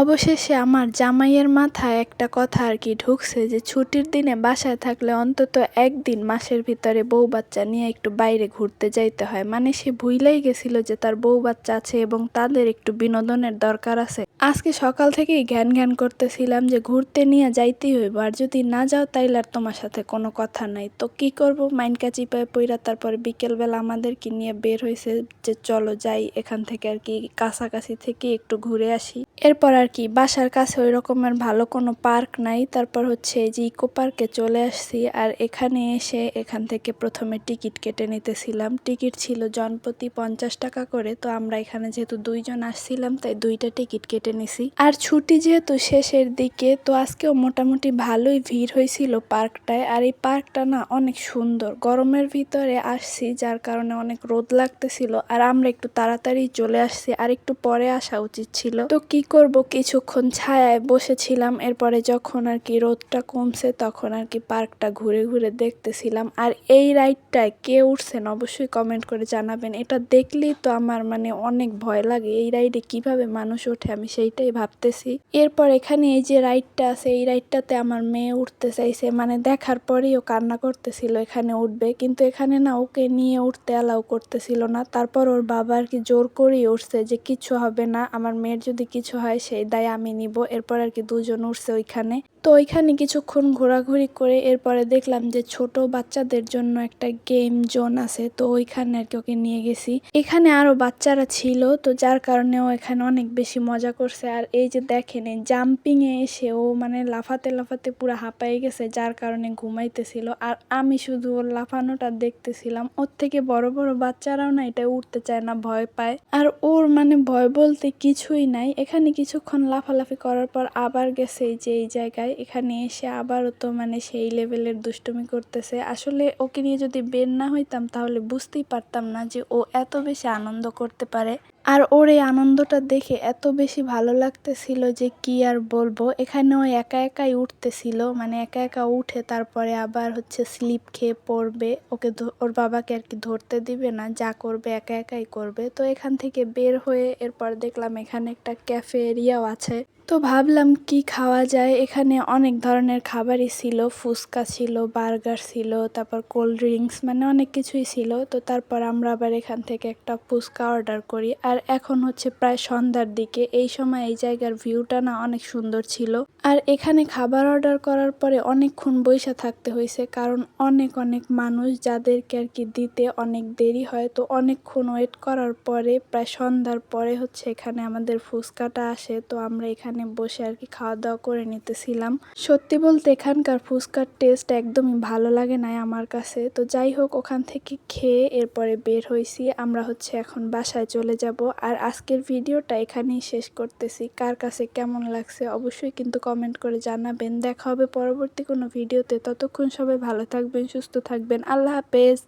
অবশেষে আমার জামাইয়ের মাথায় একটা কথা আর কি ঢুকছে যে ছুটির দিনে বাসায় থাকলে অন্তত একদিন মাসের ভিতরে বউ বাচ্চা নিয়ে একটু বাইরে ঘুরতে যাইতে হয়। মানে সে ভুইলাই গেছিল যে তার বউ বাচ্চা আছে এবং তাদের একটু বিনোদনের দরকার আছে। আজকে সকাল থেকেই ঘ্যান ঘ্যান করতেছিলাম যে ঘুরতে নিয়ে যাইতেই হইব, আর যদি না যাও তাইলে আর তোমার সাথে কোনো কথা নাই। তো কি করব? মাইনকা চিপায় পইরা তারপরে বিকেলবেলা আমাদেরকে নিয়ে বের হয়েছে যে চলো যাই, এখান থেকে আর কি কাছাকাছি থেকে একটু ঘুরে আসি। এরপর আর কি বাসার কাছে ওই রকমের ভালো কোনো পার্ক নাই। তারপর হচ্ছে যে ইকো পার্কে চলে আসছি আর এখানে এসে এখান থেকে প্রথমে টিকিট কেটে নিতেছিলাম। টিকিট ছিল জনপ্রতি পঞ্চাশ টাকা করে, তো আমরা এখানে যেহেতু দুইজন আসছিলাম, তাই দুইটা টিকিট কেটে নিছি। আর ছুটি যেহেতু শেষের দিকে, তো আজকেও মোটামুটি ভালোই ভিড় হয়েছিল পার্কটায়। আর এই পার্কটা না অনেক সুন্দর। গরমের ভিতরে আসছি, যার কারণে অনেক রোদ লাগতেছিল। আর আমরা একটু তাড়াতাড়ি চলে আসছি, আর একটু পরে আসা উচিত ছিল। তো কি করব কিছুক্ষণ ছায়ায় বসেছিলাম, এরপরে যখন আর কি রোদটা কমছে তখন আর কি পার্কটা ঘুরে ঘুরে দেখতেছিলাম। আর এই রাইডটায় কে উঠছেন অবশ্যই কমেন্ট করে জানাবেন। এটা দেখলেই তো আমার মানে অনেক ভয় লাগে, এই রাইডে কীভাবে মানুষ ওঠে আমি সেইটাই ভাবতেছি। এরপর এখানে এই যে রাইডটা আছে, এই রাইডটাতে আমার মেয়ে উঠতে চাইছে মানে দেখার পরেই ও কান্না করতেছিল এখানে উঠবে। কিন্তু এখানে না ওকে নিয়ে উঠতে অ্যালাউ করতেছিল না। তারপর ওর বাবা আর কি জোর করেই উঠছে যে কিছু হবে না, আমার মেয়ের যদি কিছু হয় সেই দায় আমি নিব। এরপর আর কি দুজন উঠছে ওইখানে। তো ওইখানে কিছুক্ষণ ঘোরাঘুরি করে এরপরে দেখলাম যে ছোট বাচ্চাদের জন্য একটা গেম জোন আছে, তো ওইখানে আর কি ওকে নিয়ে গেছি। এখানে আরও বাচ্চারা ছিল, তো যার কারণে ও এখানে অনেক বেশি মজা করছে। আর এই যে দেখেন জাম্পিং এ এসে ও মানে লাফাতে লাফাতে পুরো হাঁপাই গেছে, যার কারণে ঘুমাইতেছিল। আর আমি শুধু ওর লাফানোটা দেখতেছিলাম, ওর থেকে বড় বড় বাচ্চারাও না এটা উঠতে চায় না, ভয় পায়। আর ওর মানে ভয় বলতে কিছুই নাই। এখানে কিছুক্ষণ লাফালাফি করার পর আবার গেছে এই যে, এই জায়গায়। এখানে এসে আবারও তো মানে সেই লেভেলের দুষ্টুমি করতেছে। আসলে ওকে নিয়ে যদি বের না হইতাম তাহলে বুঝতেই পারতাম না যে ও এত বেশি আনন্দ করতে পারে। আর ওর এই আনন্দটা দেখে এত বেশি ভালো লাগতেছিল যে কি আর বলব। এখানে ও একা একাই উঠতেছিল মানে একা একা উঠে তারপরে আবার হচ্ছে স্লিপ খেয়ে পড়বে। ওকে ওর বাবাকে আর কি ধরতে দিবে না, যা করবে একা একাই করবে। তো এখান থেকে বের হয়ে এরপর দেখলাম এখানে একটা ক্যাফে এরিয়াও আছে। তো ভাবলাম কি খাওয়া যায়? এখানে অনেক ধরনের খাবারই ছিল, ফুচকা ছিল, বার্গার ছিল, তারপর কোল্ড ড্রিঙ্কস মানে অনেক কিছুই ছিল। তো তারপর আমরা আবার এখান থেকে একটা ফুচকা অর্ডার করি। আর এখন হচ্ছে প্রায় সন্ধ্যার দিকে। এই সময় এই জায়গার ভিউটা না অনেক সুন্দর ছিল। আর এখানে খাবার অর্ডার করার পরে অনেকক্ষণ বইসা থাকতে হয়েছে, কারণ অনেক অনেক মানুষ যাদেরকে আর কি দিতে অনেক দেরি হয়, তো অনেকক্ষণ ওয়েট করার পরে প্রায় সন্ধ্যার পরে হচ্ছে এখানে আমাদের ফুচকাটা আসে, তো আমরা এখানে বসে আর কি খাওয়া দাওয়া করে নিতেছিলাম। সত্যি বলতে এখানকার ফুচকার টেস্ট একদমই ভালো লাগে নাই আমার কাছে। তো যাই হোক, ওখান থেকে খেয়ে এরপরে বের হয়েছি। আমরা হচ্ছে এখন বাসায় চলে যাব। আর আজকের ভিডিওটা এখানেই শেষ করতেছি। কার কাছে কেমন লাগছে অবশ্যই কিন্তু কমেন্ট করে জানাবেন। দেখা হবে পরবর্তী কোনো ভিডিওতে। ততক্ষণ সবাই ভালো থাকবেন, সুস্থ থাকবেন। আল্লাহ হাফেজ।